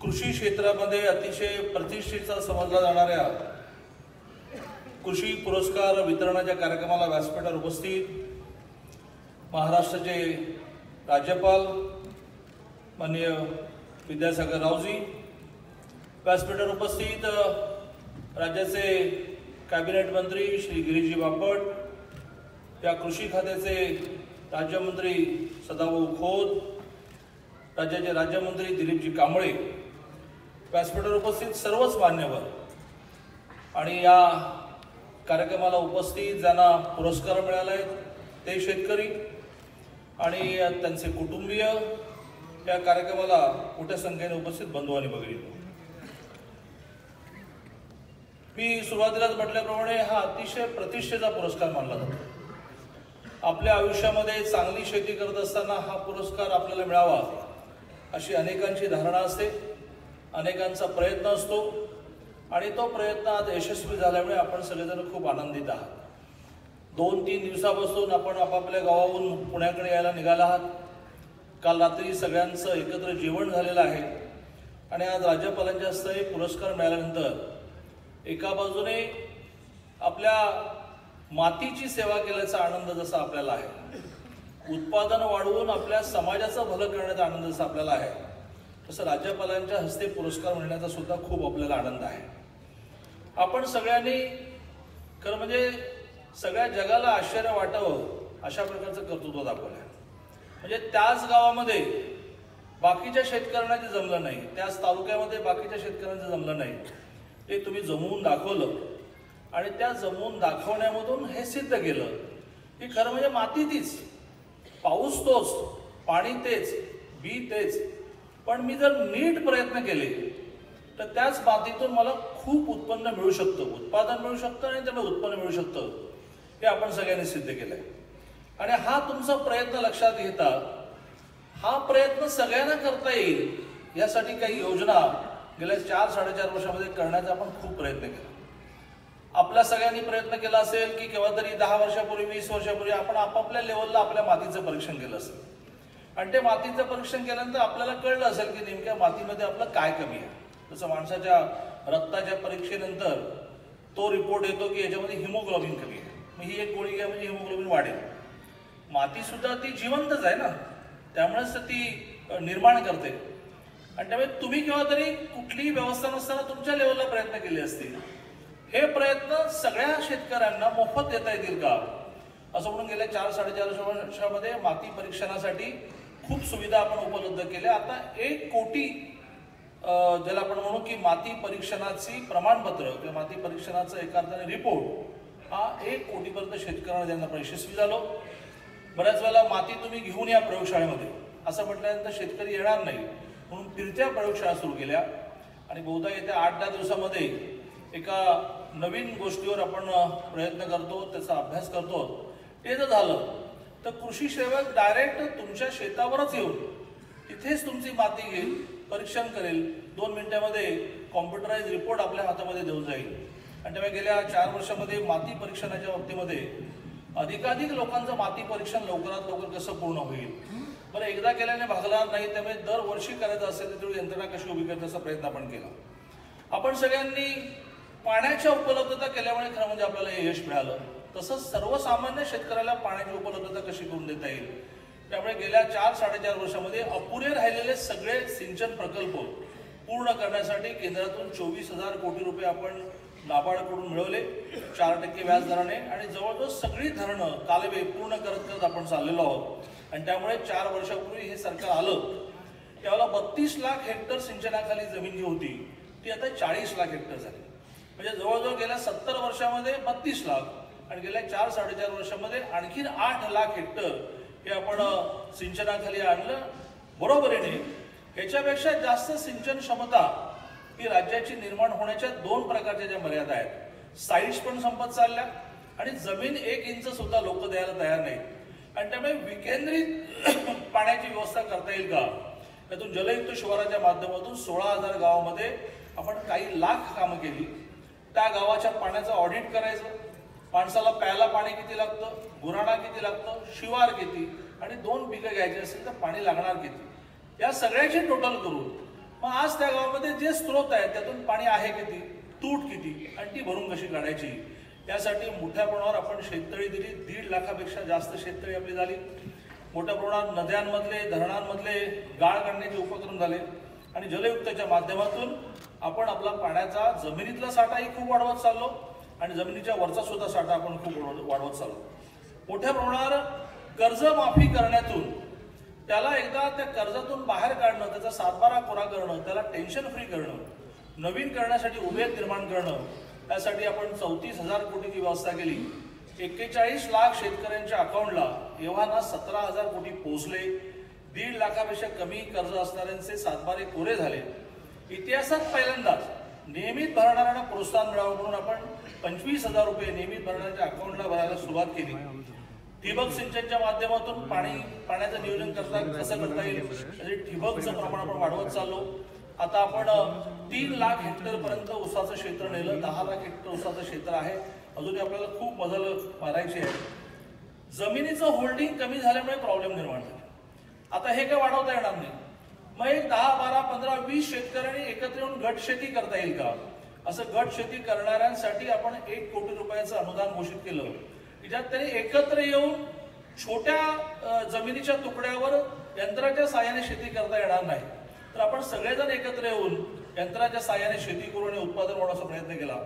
कृषी क्षेत्रामध्ये अतिशय प्रतिष्ठेचा समजला जाणाऱ्या कृषी पुरस्कार वितरणाच्या कार्यक्रमाला व्यासपीठावर उपस्थित महाराष्ट्राचे राज्यपाल माननीय विद्यासागर रावजी व्यासपीठावर उपस्थित राज्याचे कॅबिनेट मंत्री श्री गिरीजी बापट या कृषी खात्याचे राज्यमंत्री सदाभाऊ खोत राज्याचे राज्यमंत्री दिलीपजी कांबळे व्यासपीठावर उपस्थित सर्वच मान्यवर आणि या कार्यक्रमाला उपस्थित ज्यांना पुरस्कार मिळाला आहेत ते शेतकरी आणि त्यांचे कुटुंबीय या कार्यक्रमाला मोठ्या संख्येने उपस्थित बंधू आणि भगिनी. मी सुरुवातीलाच म्हटल्याप्रमाणे हा अतिशय प्रतिष्ठेचा पुरस्कार मानला जातो. आपल्या आयुष्यामध्ये चांगली शेती करत असताना हा पुरस्कार आपल्याला मिळावा अशी अनेकांची धारणा असते. अनेकांचा प्रयत्न असतो आणि तो प्रयत्न आज यशस्वी झाल्यामुळे आपण सगळेजण खूप आनंदित आहात. दोन तीन दिवसापासून आपण आपापल्या गावाहून पुण्याकडे यायला निघाला आहात. काल रात्री सगळ्यांचं एकत्र जेवण झालेलं आहे आणि आज राज्यपालांच्या हस्ते पुरस्कार मिळाल्यानंतर एका बाजूने आपल्या मातीची सेवा केल्याचा आनंद जसा आपल्याला आहे उत्पादन वाढवून आपल्या समाजाचं भलं करण्याचा आनंद जसा आपल्याला आहे तसं राज्यपालांच्या हस्ते पुरस्कार मिळण्याचा सुद्धा खूप आपल्याला आनंद आहे. आपण सगळ्यांनी खरं म्हणजे सगळ्या जगाला आश्चर्य वाटावं अशा प्रकारचं कर्तृत्व दाखवलं आहे म्हणजे त्याच गावामध्ये बाकीच्या शेतकऱ्यांना जे जमलं नाही. त्याच तालुक्यामध्ये बाकीच्या शेतकऱ्यांचं जमलं नाही. ते तुम्ही जमवून दाखवलं आणि त्या जमवून दाखवण्यामधून हे सिद्ध केलं की खरं म्हणजे माती तीच. पाऊस तोच पाणी तेच बी तेच. पण मी जर नीट प्रयत्न केले तर त्याच मातीतून मला खूप उत्पन्न मिळू शकतं. उत्पादन मिळू शकतं आणि त्यामुळे उत्पन्न मिळू शकतं. हे आपण सगळ्यांनी सिद्ध केलंय. आणि हा तुमचा प्रयत्न लक्षात घेता हा प्रयत्न सगळ्यांना करता येईल यासाठी काही योजना गेल्या चार साडेचार वर्षामध्ये करण्याचा आपण खूप प्रयत्न केला. आपल्या सगळ्यांनी प्रयत्न केला असेल की केव्हा तरी दहा वर्षापूर्वी वीस वर्षापूर्वी आपण आपापल्या लेवलला आपल्या मातीचं परीक्षण केलं असेल. आणि ते मातीचं परीक्षण केल्यानंतर आपल्याला कळलं असेल की नेमक्या मातीमध्ये आपलं काय कमी आहे. जसं माणसाच्या रक्ताच्या परीक्षेनंतर तो रिपोर्ट येतो की याच्यामध्ये हिमोग्लोबिन कमी आहे. मग ही एक गोळी घ्या म्हणजे हिमोग्लोबिन वाढेल. मातीसुद्धा ती जिवंतच आहे ना. त्यामुळेच ती निर्माण करते. आणि त्यामुळे तुम्ही केव्हा तरी कुठलीही व्यवस्था नसताना तुमच्या लेवलला प्रयत्न केले असतील. हे प्रयत्न सगळ्या शेतकऱ्यांना मोफत देता येतील का? असं म्हणून गेल्या चार साडेचार वर्षामध्ये माती परीक्षणासाठी खूप सुविधा आपण उपलब्ध केल्या. आता एक कोटी ज्याला आपण म्हणू की माती परीक्षणाची प्रमाणपत्र किंवा माती परीक्षणाचं एका अर्थाने रिपोर्ट हा एक कोटीपर्यंत शेतकऱ्यांना देण्यात यशस्वी झालो. बऱ्याच वेळेला माती तुम्ही घेऊन या प्रयोगशाळेमध्ये. असं म्हटल्यानंतर शेतकरी येणार नाही. म्हणून फिरत्या प्रयोगशाळा सुरू केल्या. आणि बहुधा येत्या आठ दहा दिवसामध्ये एका नवीन गोष्टीवर आपण प्रयत्न करतो त्याचा अभ्यास करतो. ते जर झालं. तर कृषी सेवक डायरेक्ट तुमच्या शेतावरच येऊन तिथेच तुमची माती घेईल परीक्षण करेल दोन मिनिटामध्ये कॉम्प्युटराईज रिपोर्ट आपल्या हातामध्ये देऊन जाईल. आणि त्यामुळे गेल्या चार वर्षामध्ये माती परीक्षणाच्या बाबतीमध्ये अधिकाधिक लोकांचं माती परीक्षण लवकरात लवकर कसं पूर्ण होईल? बरं एकदा केल्याने भागणार नाही त्यामुळे दरवर्षी करायचं असेल तर यंत्रणा कशी उभी करण्याचा प्रयत्न आपण केला. आपण सगळ्यांनी पाण्याच्या उपलब्धता केल्यामुळे खरं म्हणजे आपल्याला हे यश मिळालं. तसंच सर्वसामान्य शेतकऱ्याला पाण्याची उपलब्धता कशी करून देता येईल? त्यामुळे गेल्या चार साडेचार वर्षामध्ये अपुरे राहिलेले सगळे सिंचन प्रकल्प पूर्ण करण्यासाठी केंद्रातून चोवीस हजार कोटी रुपये आपण नाबार्डकडून मिळवले चार टक्के व्याज दराने आणि जवळजवळ सगळी धरणं कालवे पूर्ण करत करत आपण चाललेलो आहोत. आणि त्यामुळे चार वर्षापूर्वी हे सरकार आलं त्यावेळेला बत्तीस लाख हेक्टर सिंचनाखाली जमीन जी होती ती आता चाळीस लाख हेक्टर झाली. म्हणजे जवळजवळ गेल्या सत्तर वर्षामध्ये बत्तीस लाख. आणि गेल्या चार साडेचार वर्षामध्ये आणखीन आठ लाख हेक्टर हे आपण सिंचनाखाली आणलं. बरोबरीने ह्याच्यापेक्षा जास्त सिंचन क्षमता ही राज्याची निर्माण होण्याच्या दोन प्रकारच्या ज्या मर्यादा आहेत. साईट्स पण संपत चालल्या आणि जमीन एक इंच सुद्धा लोक द्यायला तयार नाही आणि त्यामुळे विकेंद्रित पाण्याची व्यवस्था करता येईल का? त्यातून जलयुक्त शिवाराच्या माध्यमातून सोळा हजार गावामध्ये आपण काही लाख कामं केली. त्या गावाच्या पाण्याचं ऑडिट करायचं. माणसाला प्यायला पाणी किती लागतं? गुराणा किती लागतं? शिवार किती? आणि दोन पिकं घ्यायची असेल तर पाणी लागणार किती? या सगळ्याची टोटल करून मग आज त्या गावामध्ये जे स्रोत आहेत त्यातून पाणी आहे किती? तूट किती? आणि ती भरून कशी काढायची? यासाठी मोठ्या प्रमाणावर आपण शेततळी दिली. दीड लाखापेक्षा जास्त शेततळी आपली झाली. मोठ्या प्रमाणात नद्यांमधले धरणांमधले गाळ काढण्याचे उपक्रम झाले. आणि जलयुक्तच्या माध्यमातून आपण आपला पाण्याचा जमिनीतला साठाही खूप वाढवत चाललो. आणि जमिनीच्या वरचा सुद्धा साठा आपण खूप वाढवत चाललो. मोठ्या प्रमाणावर कर्जमाफी करण्यातून त्याला एकदा त्या कर्जातून बाहेर काढणं त्याचा सातबारा कोरा करणं त्याला टेन्शन फ्री करणं नवीन करण्यासाठी उमेद निर्माण करणं त्यासाठी आपण चौतीस हजार कोटीची व्यवस्था केली. एक्केचाळीस लाख शेतकऱ्यांच्या अकाउंटला एव्हाना सतरा हजार कोटी पोहोचले. दीड लाखापेक्षा कमी कर्ज असणाऱ्यांचे सातबारे कोरे झाले. इतिहासात पहिल्यांदाच नियमित भरणाऱ्यांना प्रोत्साहन मिळावं म्हणून आपण पंचवीस हजार रुपये नियमित भरणाऱ्यांच्या अकाउंटला भरायला सुरुवात केली. ठिबक सिंचनच्या माध्यमातून पाणी पाण्याचं नियोजन करता कसं करता येईल? म्हणजे ठिबकचं प्रमाण आपण वाढवत चाललो. आता आपण तीन लाख हेक्टर पर्यंत क्षेत्र नेलं. दहा लाख हेक्टर उसाचं क्षेत्र आहे. अजूनही आपल्याला खूप बदल मारायचे आहे. जमिनीचं होल्डिंग कमी झाल्यामुळे प्रॉब्लेम निर्माण झाले. आता हे काय वाढवता येणार नाही? मग एक दहा बारा पंधरा वीस शेतकऱ्यांनी एकत्र येऊन गट शेती करता येईल का? असं गट शेती करणाऱ्यांसाठी आपण एक कोटी रुपयाचं अनुदान घोषित केलं. की ज्यात त्यांनी एकत्र येऊन छोट्या जमिनीच्या तुकड्यावर यंत्राच्या साहाय्याने शेती करता येणार नाही. तर आपण सगळेजण एकत्र येऊन यंत्राच्या साहाय्याने शेती करून आणि उत्पादन वाढवण्याचा प्रयत्न केला.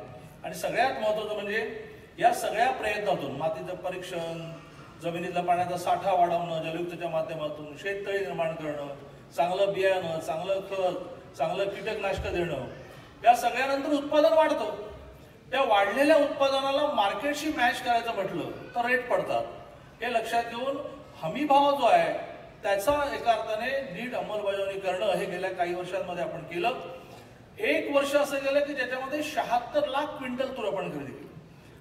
आणि सगळ्यात महत्वाचं म्हणजे या सगळ्या प्रयत्नातून मातीचं परीक्षण जमिनीतला पाण्याचा साठा वाढवणं जलयुक्तच्या माध्यमातून शेततळी निर्माण करणं चांगलं बियाणं चांगलं खत चांगलं कीटकनाशक देणं. या सगळ्यानंतर उत्पादन वाढतं. त्या वाढलेल्या उत्पादनाला मार्केटशी मॅच करायचं म्हटलं तर रेट पडतात. हे लक्षात घेऊन हमी भाव जो आहे त्याचा एका अर्थाने नीट अंमलबजावणी करणं हे गेल्या काही वर्षांमध्ये आपण केलं. एक वर्ष असं गेलं की ज्याच्यामध्ये शहात्तर लाख क्विंटल तूर आपण खरेदी केली.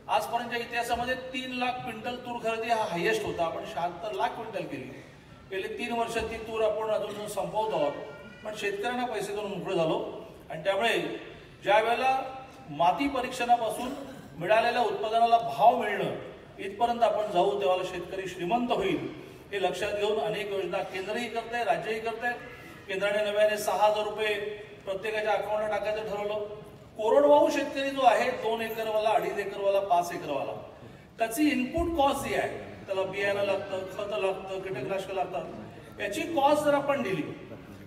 आजपर्यंतच्या इतिहासामध्ये तीन लाख क्विंटल तूर खरेदी हा हायेस्ट होता. आपण शहात्तर लाख क्विंटल केली. गेले तीन वर्ष ती तूर आपण अजून संपवतो आहोत. पण शेतकऱ्यांना पैसे देऊन मोकळं झालो. आणि त्यामुळे ज्या वेळेला माती परीक्षणापासून मिळालेल्या उत्पादनाला भाव मिळणं इथपर्यंत आपण जाऊ तेव्हा शेतकरी श्रीमंत होईल हे लक्षात घेऊन अनेक योजना केंद्रही करत आहे राज्यही करत आहे केंद्राने नव्याने सहा हजार रुपये प्रत्येकाच्या अकाउंटला टाकायचं ठरवलं. कोरडवाहू शेतकरी जो आहे दोन एकरवाला अडीच एकरवाला पाच एकरवाला. त्याची इनपुट कॉस्ट जी आहे त्याला बियाणं लागतं खतं लागतं कीटकनाशकं लागतात. याची कॉस्ट जर आपण दिली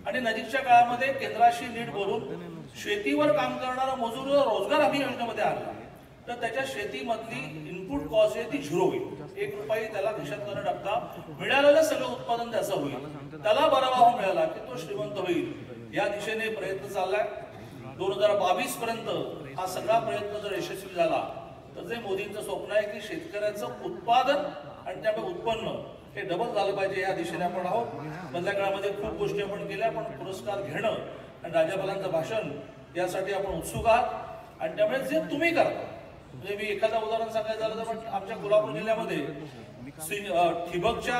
आणि नजीकच्या काळामध्ये केंद्राशी नीट बोलून शेतीवर काम करणारा मजूर रोजगार हमी योजनेमध्ये आणला तर त्याच्या शेतीमधली इनपुट कॉस्ट आहे ती झिरो होईल. एक रुपये त्याला खिशात न टाकता मिळालेलं सगळं उत्पादन त्याचं होईल. त्याला बरा भाव मिळाला की तो श्रीमंत होईल. या दिशेने प्रयत्न चाललाय. दोन हजार बावीस पर्यंत हा सगळा प्रयत्न जर यशस्वी झाला तर जे मोदींचं स्वप्न आहे की शेतकऱ्याचं उत्पादन आणि त्यामुळे उत्पन्न. हे डबल झालं पाहिजे या दिशेने आपण आहोत. मधल्या काळामध्ये खूप गोष्टी आपण केल्या पण पुरस्कार घेणं आणि राज्यपालांचं भाषण यासाठी आपण उत्सुक आहात. आणि त्यामुळे जे तुम्ही करता म्हणजे मी एखादं उदाहरण सांगायचं झालं तर पण आमच्या कोल्हापूर जिल्ह्यामध्ये ठिबकच्या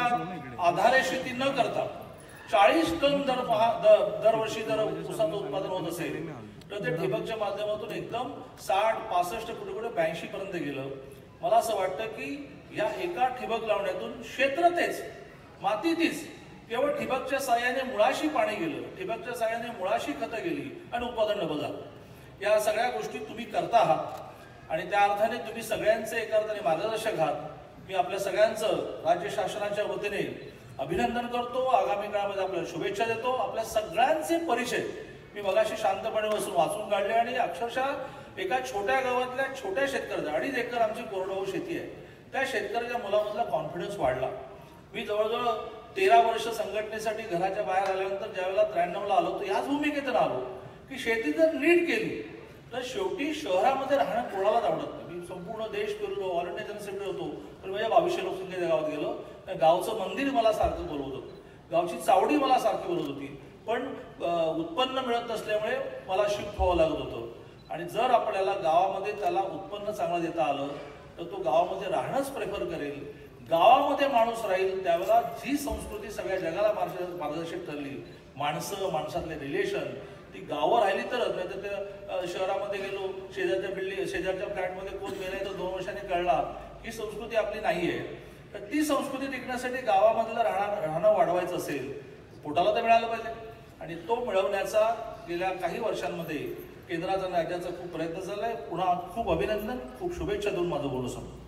आधारे शेती न करता चाळीस टन दर पहा- दरवर्षी जर ऊसाचं उत्पादन होत असेल तर ते ठिबकच्या माध्यमातून एकदम साठ पासष्ट कुठे कुठे ब्याऐंशी पर्यंत गेलं. मला असं वाटतं की या एका ठिबक लावण्यातून क्षेत्र तेच माती तीच. केवळ ठिबकच्या साह्याने मुळाशी पाणी गेलं ठिबकच्या साह्याने मुळाशी खतं गेली आणि उत्पादन बघा या सगळ्या गोष्टी तुम्ही करता आहात आणि त्या अर्थाने तुम्ही सगळ्यांचे एका अर्थाने मार्गदर्शक आहात. मी आपल्या सगळ्यांचं राज्य शासनाच्या वतीने अभिनंदन करतो. आगामी काळामध्ये आपल्याला शुभेच्छा देतो. आपल्या सगळ्यांचे परिचय मी मगाशी शांतपणे बसून वाचून काढले आणि अक्षरशः एका छोट्या गावातल्या छोट्या शेतकऱ्याचा अडीच एकर आमची कोरडवाहू शेती आहे. त्या शेतकऱ्याच्या मुलामधला कॉन्फिडन्स वाढला. मी जवळजवळ तेरा वर्ष संघटनेसाठी घराच्या बाहेर आल्यानंतर ज्यावेळेला त्र्याण्णवला आलो तर याच भूमिकेतून आलो की शेती जर नीट केली तर शेवटी शहरामध्ये राहणं कोणालाच आवडत नाही. मी संपूर्ण देश फिरलो ऑल इंडिया होतो पण माझ्या बावीसशे लोकसंख्येच्या गावात गेलो. तर गावचं मंदिर मला सारखं बोलवत होतं. गावची चावडी मला सारखी बोलत होती. पण उत्पन्न मिळत नसल्यामुळे मला शिफ्ट व्हावं लागत होतं. आणि जर आपल्याला गावामध्ये त्याला उत्पन्न चांगलं देता आलं तर तो गावामध्ये राहणंच प्रेफर करेल. गावामध्ये माणूस राहील त्यावेळेला जी संस्कृती सगळ्या जगाला मार्गदर्शक मार्गदर्शक ठरली. माणसं माणसातले रिलेशन ती गावं राहिली तरच नाही तर त्या शहरामध्ये गेलो शेजारच्या बिल्डिंग शेजारच्या फ्लॅटमध्ये कोण गेलाय तर दोन वर्षांनी कळला. ही संस्कृती आपली नाही आहे तर ती संस्कृती टिकण्यासाठी गावामधलं राहणं राहणं वाढवायचं असेल पोटाला तर मिळालं पाहिजे. आणि तो मिळवण्याचा गेल्या काही वर्षांमध्ये केंद्राचा राज्याचा खूप प्रयत्न झाला आहे पुन्हा खूप अभिनंदन खूप शुभेच्छा देऊन माझं बोलू सांगतो